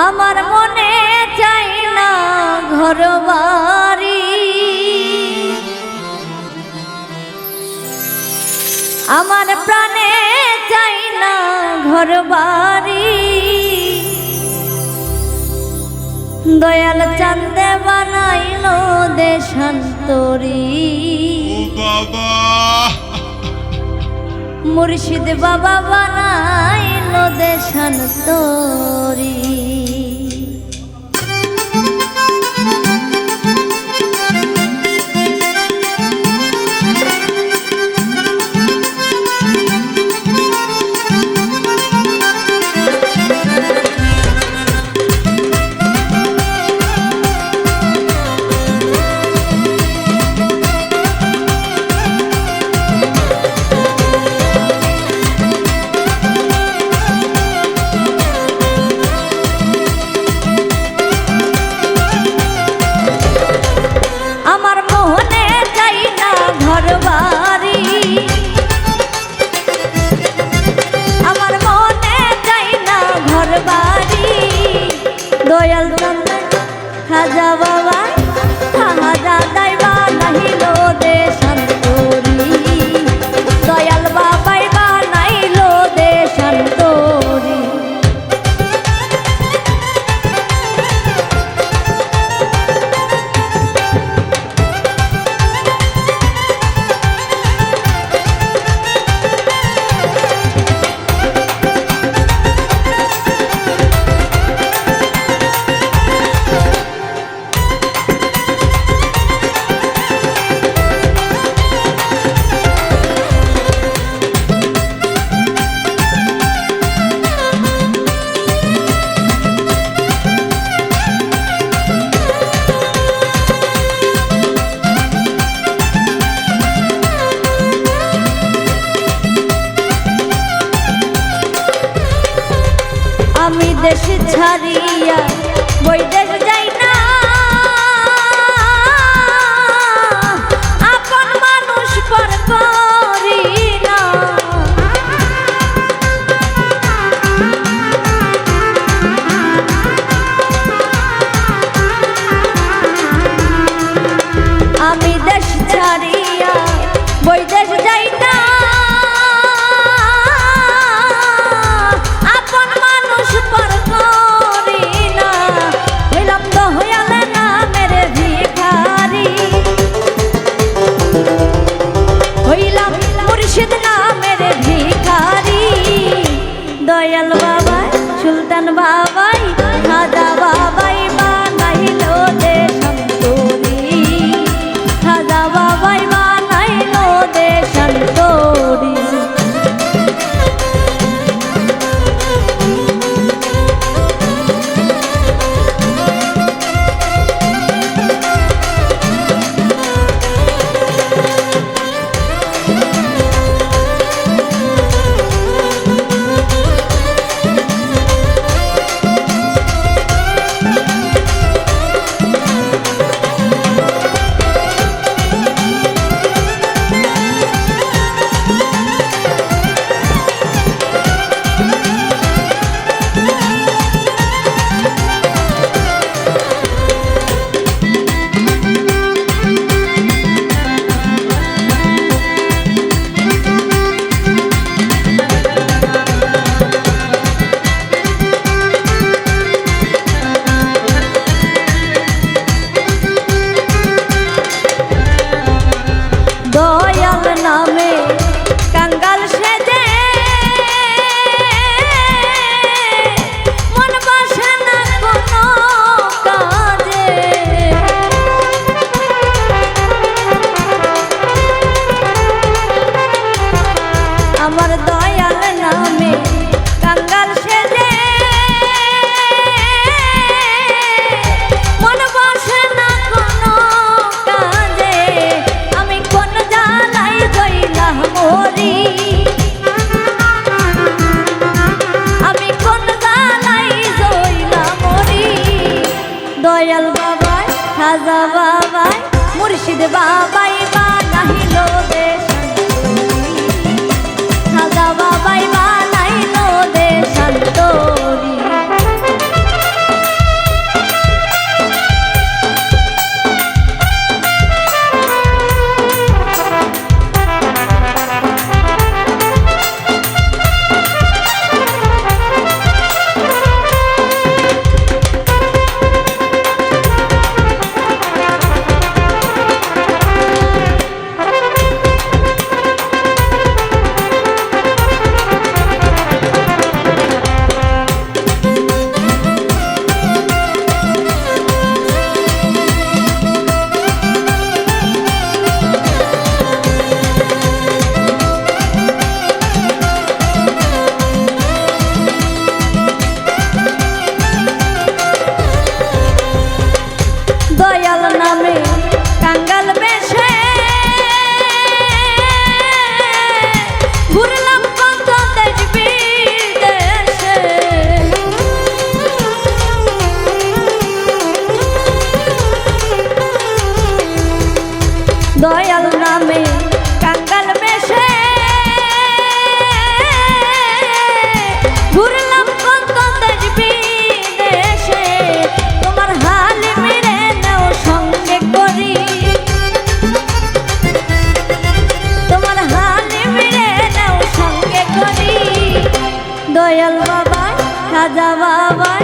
আমার মনে চাই না ঘর বাড়ি আমার প্রাণে চাই না ঘর বাড়ি দয়াল চান্দে বানাইল দেশান্তরি। বাবা। মুর্শিদ বাবা বানাইল দেশান্তরি। হারিয়া বাবা বাবাই মুর্শিদ বাবাই বানাইল দেশ বাবাই বানাইল দেশ তোরি। রাজা